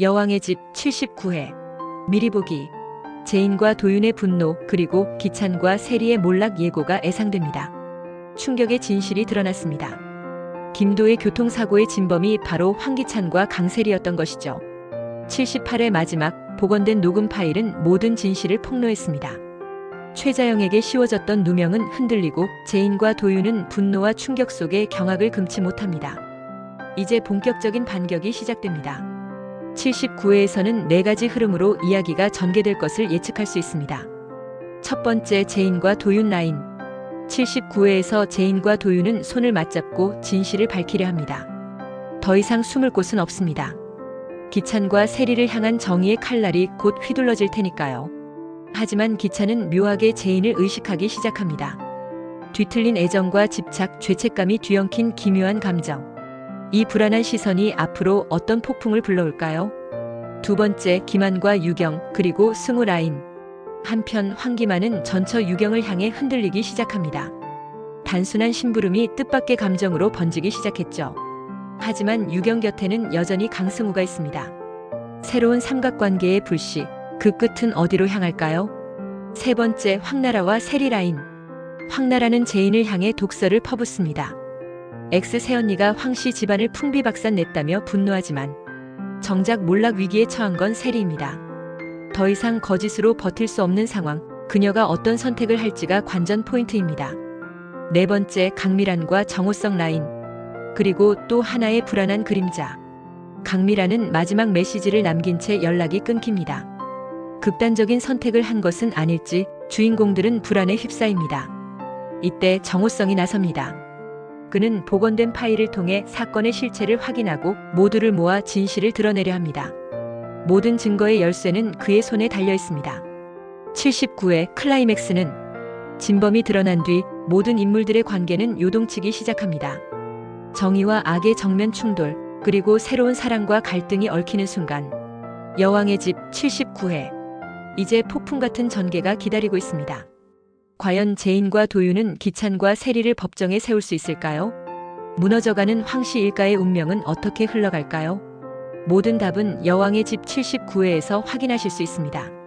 여왕의 집 79회 미리 보기 제인과 도윤의 분노 그리고 기찬과 세리의 몰락 예고가 예상됩니다. 충격의 진실이 드러났습니다. 김도의 교통사고의 진범이 바로 황기찬과 강세리였던 것이죠. 78회 마지막 복원된 녹음 파일은 모든 진실을 폭로했습니다. 최자영에게 씌워졌던 누명은 흔들리고 제인과 도윤은 분노와 충격 속에 경악을 금치 못합니다. 이제 본격적인 반격이 시작됩니다. 79회에서는 네 가지 흐름으로 이야기가 전개될 것을 예측할 수 있습니다. 첫 번째 제인과 도윤 라인. 79회에서 제인과 도윤은 손을 맞잡고 진실을 밝히려 합니다. 더 이상 숨을 곳은 없습니다. 기찬과 세리를 향한 정의의 칼날이 곧 휘둘러질 테니까요. 하지만 기찬은 묘하게 제인을 의식하기 시작합니다. 뒤틀린 애정과 집착, 죄책감이 뒤엉킨 기묘한 감정. 이 불안한 시선이 앞으로 어떤 폭풍을 불러올까요? 두 번째, 김한과 유경, 그리고 승우 라인. 한편 황기만은 전처 유경을 향해 흔들리기 시작합니다. 단순한 심부름이 뜻밖의 감정으로 번지기 시작했죠. 하지만 유경 곁에는 여전히 강승우가 있습니다. 새로운 삼각관계의 불씨, 그 끝은 어디로 향할까요? 세 번째, 황나라와 세리 라인. 황나라는 제인을 향해 독서를 퍼붓습니다. 엑스 새언니가 황씨 집안을 풍비박산 냈다며 분노하지만 정작 몰락 위기에 처한 건 세리입니다. 더 이상 거짓으로 버틸 수 없는 상황, 그녀가 어떤 선택을 할지가 관전 포인트입니다. 네 번째, 강미란과 정호성 라인. 그리고 또 하나의 불안한 그림자. 강미란은 마지막 메시지를 남긴 채 연락이 끊깁니다. 극단적인 선택을 한 것은 아닐지 주인공들은 불안에 휩싸입니다. 이때 정호성이 나섭니다. 그는 복원된 파일을 통해 사건의 실체를 확인하고 모두를 모아 진실을 드러내려 합니다. 모든 증거의 열쇠는 그의 손에 달려 있습니다. 79회 클라이맥스는 진범이 드러난 뒤 모든 인물들의 관계는 요동치기 시작합니다. 정의와 악의 정면 충돌, 그리고 새로운 사랑과 갈등이 얽히는 순간. 여왕의 집 79회. 이제 폭풍 같은 전개가 기다리고 있습니다. 과연 제인과 도윤은 기찬과 세리를 법정에 세울 수 있을까요? 무너져가는 황씨 일가의 운명은 어떻게 흘러갈까요? 모든 답은 여왕의 집 79회에서 확인하실 수 있습니다.